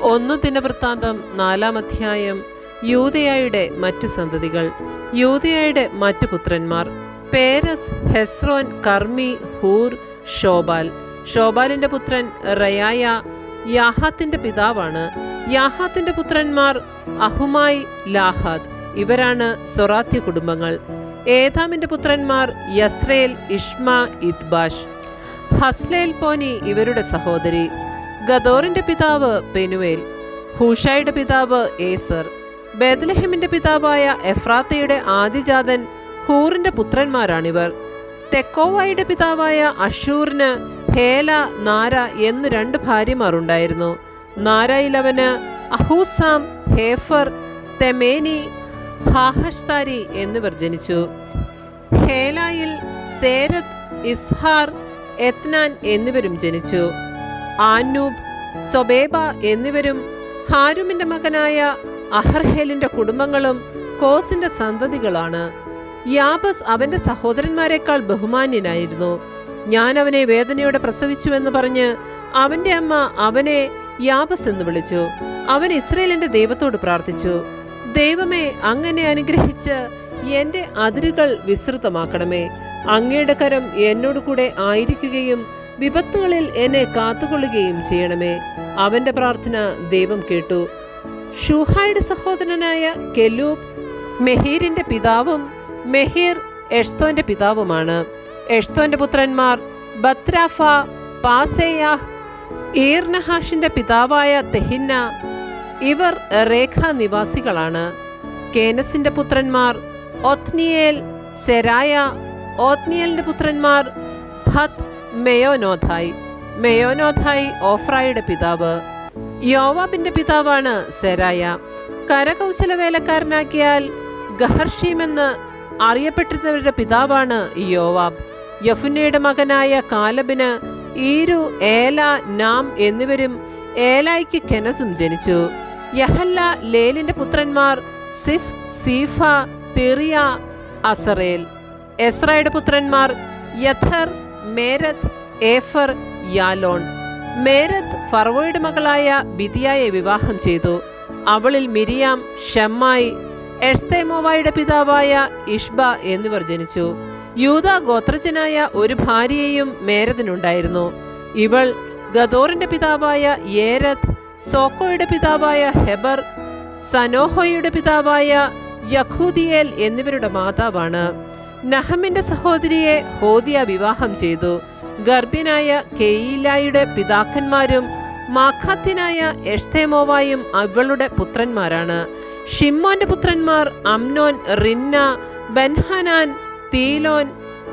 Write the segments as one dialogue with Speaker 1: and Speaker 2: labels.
Speaker 1: ഒന്ന് ദിനവൃത്താന്തം നാലാം അധ്യായം യൂതയായുടെ മറ്റു സന്തതികൾ യൂതയായുടെ മറ്റു പുത്രന്മാർ Perez Hezron Carmi Hur Shobal ഷോബാലിന്റെ പുത്രൻ റയായ യാഹാത്തിന്റെ പിതാവാണ്. യാഹാത്തിന്റെ പുത്രന്മാർ അഹുമായി ലാഹാദ്. ഇവരാണ് സൊറാത്യ കുടുംബങ്ങൾ. ഏതാമിന്റെ പുത്രന്മാർ യസ്രേൽ ഇഷ്മ ഇത്ബാഷ് ഹസ്ലേൽ പോനി ഇവരുടെ സഹോദരി. ഗദോറിന്റെ പിതാവ് പെനുവേൽ ഹൂഷായുടെ പിതാവ് ഏസർ ബേദലഹിമിന്റെ പിതാവായ എഫ്രാത്തയുടെ ആദിജാതൻ ഹൂറിന്റെ പുത്രന്മാരാണിവർ. തെക്കോവായുടെ പിതാവായ അഷൂറിന് ഹേല നാര എന്ന് രണ്ട് ഭാര്യമാർ ഉണ്ടായിരുന്നു. നാരയിലവന് അഹൂസാം ഹേഫർ തെമേനി ഹാഹഷ്താരി എന്നിവർ ജനിച്ചു. ഹേലായിൽ സേരത് ഇസ്ഹാർ എത്നാൻ എന്നിവരും ജനിച്ചു. ആനൂബ് സൊബേബ എന്നിവരും ഹാരുമിന്റെ മകനായ അഹർഹേലിന്റെ കുടുംബങ്ങളും കോസിന്റെ സന്തതികളാണ്. യാബസ് അവന്റെ സഹോദരന്മാരെക്കാൾ ബഹുമാന്യനായിരുന്നു. ഞാൻ അവനെ വേദനയോടെ പ്രസവിച്ചുവെന്ന് പറഞ്ഞ് അവന്റെ അമ്മ അവനെ യാബസ് എന്ന് വിളിച്ചു. അവൻ ഇസ്രയേലിന്റെ ദൈവത്തോട് പ്രാർത്ഥിച്ചു. ദൈവമേ അങ്ങനെ അനുഗ്രഹിച്ച് എന്റെ അതിരുകൾ വിസ്തൃതമാക്കണമേ. അങ്ങയുടെ കരം എന്നോട് കൂടെ ആയിരിക്കുകയും വിപത്തുകളിൽ എന്നെ കാത്തുകൊള്ളുകയും ചെയ്യണമേ. അവന്റെ പ്രാർത്ഥന ദൈവം കേട്ടു. ഷൂഹായുടെ സഹോദരനായ കെലൂബ് മെഹീറിന്റെ പിതാവും മെഹീർ എഷ്തോന്റെ പിതാവുമാണ്. എഷ്തോന്റെ പുത്രന്മാർ ബത്രാഫ പാസേയാഹ് ഈർനഹാഷിന്റെ പിതാവായ തെഹിന്ന ഇവർ രേഖ നിവാസികളാണ്. കേനസിന്റെ പുത്രന്മാർ ഒത്നിയേൽ സെരായ ഓത്നിയലിന്റെ പുത്രന്മാർ ഹത്ത് മെയോനോഥായ്. മെയോനോഥായി ഓഫ്രായുടെ പിതാവ്. യോവാബിന്റെ പിതാവാണ് സെരായ. കരകൗശല വേലക്കാരനാക്കിയാൽ ഗഹർഷീമെന്ന് അറിയപ്പെട്ടിരുന്നവരുടെ പിതാവാണ് യോവാബ്. യഫുനയുടെ മകനായ കാലബിന് ഈരു ഏല നാം എന്നിവരും ഏലായ്ക്ക് കെനസും ജനിച്ചു. യഹല്ല ലേലിന്റെ പുത്രന്മാർ സിഫ് സീഫ തെറിയ അസറേൽ. എസ്രയുടെ പുത്രന്മാർ യഥർ മേരത്ത് ഏഫർ യാലോൺ. മേരത് ഫർവോയുടെ മകളായ ബിദിയായെ വിവാഹം ചെയ്തു. അവളിൽ മിരിയാം ഷമ്മായി എഷ്തേമോവായുടെ പിതാവായ ഇഷ്ബ എന്നിവർ ജനിച്ചു. യൂത ഗോത്രജനായ ഒരു ഭാര്യയെയും മേരതിനുണ്ടായിരുന്നു ഇവൾ ഗദോറിന്റെ പിതാവായ ഏരത് സോക്കോയുടെ പിതാവായ ഹെബർ സനോഹോയുടെ പിതാവായ യഖൂദിയേൽ എന്നിവരുടെ മാതാവാണ്. നഹമിന്റെ സഹോദരിയെ ഹോദിയ വിവാഹം ചെയ്തു. ഗർഭിനായ കെയിലായുടെ പിതാക്കന്മാരും മാഖാത്തിനായ എഷ്തേമോവായും അവളുടെ പുത്രന്മാരാണ്. ഷിമ്മോന്റെ പുത്രന്മാർ അംനോൻ റിന്ന ബെൻഹനാൻ തീലോൻ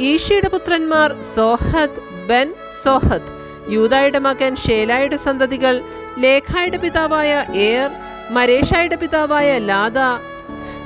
Speaker 1: ഈഷയുടെ പുത്രന്മാർ സോഹദ് ബെൻ സോഹദ്. യൂതായുടെ മകൻ ഷേലായുടെ സന്തതികൾ ലേഖായുടെ പിതാവായ ഏർ മരേഷായുടെ പിതാവായ ലാദ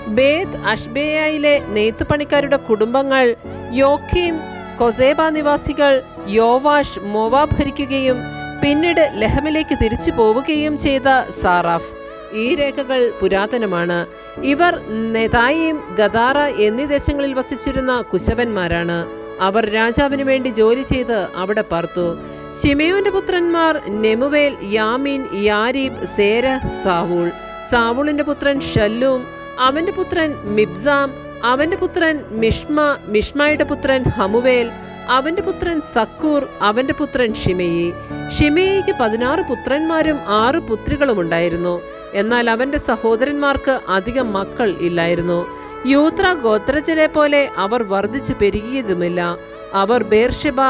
Speaker 1: ബേദ് അഷ്ബേയയിലെ നെയ്ത്തുപണിക്കാരുടെ കുടുംബങ്ങൾ യോഖീം കൊസേബ നിവാസികൾ യോവാഷ് മോവ ഭരിക്കുകയും പിന്നീട് ലഹമിലേക്ക് തിരിച്ചു പോവുകയും ചെയ്ത സാറാഫ്. ഈ രേഖകൾ പുരാതനമാണ്. ഇവർ നെതായിം ഗദാറ എന്നീ ദേശങ്ങളിൽ വസിച്ചിരുന്ന കുശവന്മാരാണ്. അവർ രാജാവിനു വേണ്ടി ജോലി ചെയ്ത് അവിടെ പാർത്തു. ഷിമയോന്റെ പുത്രന്മാർ നെമുവേൽ യാമീൻ യാരീബ് സേര സാവൂൾ. സാവൂളിന്റെ പുത്രൻ ഷല്ലൂം അവന്റെ പുത്രൻ മിബ്സാം അവന്റെ പുത്രൻ മിഷ്മ മിഷ്മയുടെ പുത്രൻ ഹമുവേൽ അവന്റെ പുത്രൻ സക്കൂർ അവന്റെ പുത്രൻ ഷിമയി ഷിമയിക്ക് പതിനാറ് പുത്രന്മാരും ആറ് പുത്രികളും ഉണ്ടായിരുന്നു. എന്നാൽ അവന്റെ സഹോദരന്മാർക്ക് അധികം മക്കൾ ഇല്ലായിരുന്നു. യൂത്ര ഗോത്രജരെ പോലെ അവർ വർദ്ധിച്ചു പെരുകിയതുമില്ല. അവർ ബേർഷബ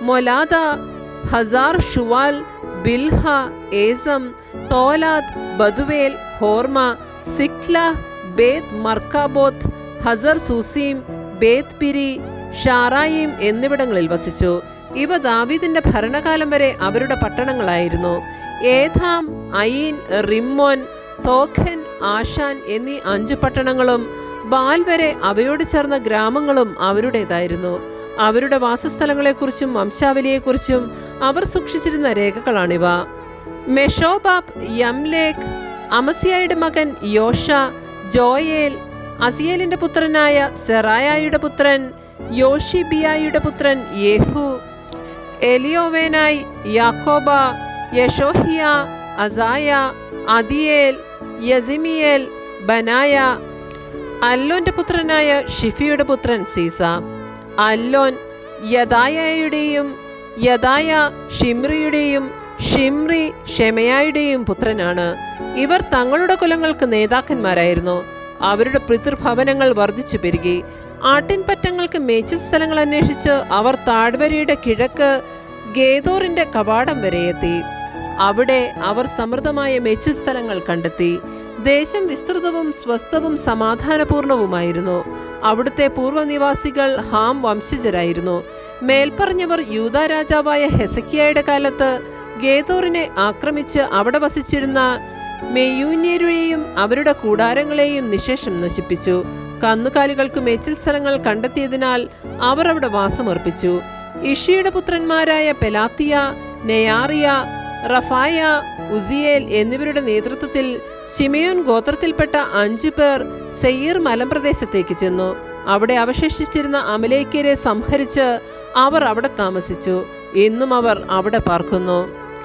Speaker 1: മൊലാദ ഹസാർ ഷുവാൽ ബിൽഹ ഏസം തോലാദ് ബദുവേൽ ഹോർമ സിക്ല ബേത് മർക്കാബോത്ത് ഹസർ സൂസീം ബേത് പിരി ഷാറായിം എന്നിവിടങ്ങളിൽ വസിച്ചു. ഇവ ദാവീദിന്റെ ഭരണകാലം വരെ അവരുടെ പട്ടണങ്ങളായിരുന്നു. ഏഥാം അയീൻ റിമ്മോൻ തോഖൻ ആഷാൻ എന്നീ അഞ്ചു പട്ടണങ്ങളും ബാൽ വരെ അവയോട് ചേർന്ന ഗ്രാമങ്ങളും അവരുടേതായിരുന്നു. അവരുടെ വാസസ്ഥലങ്ങളെക്കുറിച്ചും വംശാവലിയെക്കുറിച്ചും അവർ സൂക്ഷിച്ചിരുന്ന രേഖകളാണിവ. മെഷോബാബ് യംലേഖ് അമസിയായുടെ മകൻ യോഷ ജോയേൽ അസിയേലിന്റെ പുത്രനായ സെറായയുടെ പുത്രൻ യോഷിബിയായുടെ പുത്രൻ യേഹു എലിയോവേനായി യാക്കോബ യശോഹിയ അസായ അദിയേൽ യസിമിയേൽ ബനായ അല്ലോന്റെ പുത്രനായ ഷിഫിയുടെ പുത്രൻ സീസ അല്ലോൻ യദായയുടെയും യദായ ഷിമ്രിയുടെയും ഷിമ്രി ഷെമയായുടെയും പുത്രനാണ്. ഇവർ തങ്ങളുടെ കുലങ്ങൾക്ക് നേതാക്കന്മാരായിരുന്നു. അവരുടെ പിതൃഭവനങ്ങൾ വർദ്ധിച്ചു പെരുകി. ആട്ടിൻപറ്റങ്ങൾക്ക് മേച്ചിൽ സ്ഥലങ്ങൾ അന്വേഷിച്ച് അവർ താഴ്വരയുടെ കിഴക്ക് ഗേദോറിന്റെ കവാടം വരെ എത്തി. അവിടെ അവർ സമൃദ്ധമായ മേച്ചിൽ സ്ഥലങ്ങൾ കണ്ടെത്തി. ദേശം വിസ്തൃതവും സ്വസ്ഥവും സമാധാനപൂർണവുമായിരുന്നു. അവിടുത്തെ പൂർവനിവാസികൾ ഹാം വംശജരായിരുന്നു. മേൽപ്പറഞ്ഞവർ യൂത രാജാവായ ഹെസക്കിയയുടെ കാലത്ത് ഗേദോറിനെ ആക്രമിച്ച് അവിടെ വസിച്ചിരുന്ന മെയ്യൂന്യരെയും അവരുടെ കൂടാരങ്ങളെയും നിശേഷം നശിപ്പിച്ചു. കന്നുകാലികൾക്ക് മേച്ചിൽ സ്ഥലങ്ങൾ കണ്ടെത്തിയതിനാൽ അവർ അവിടെ വാസമർപ്പിച്ചു. ഇഷിയുടെ പുത്രന്മാരായ പെലാത്തിയ നെയാറിയ റഫായ ഉസിയേൽ എന്നിവരുടെ നേതൃത്വത്തിൽ ഷിമയോൻ ഗോത്രത്തിൽപ്പെട്ട അഞ്ചു പേർ സെയ്യർ മലമ്പ്രദേശത്തേക്ക് ചെന്നു. അവിടെ അവശേഷിച്ചിരുന്ന അമലേക്കരെ സംഹരിച്ച് അവർ അവിടെ താമസിച്ചു. എന്നും അവർ അവിടെ പാർക്കുന്നു.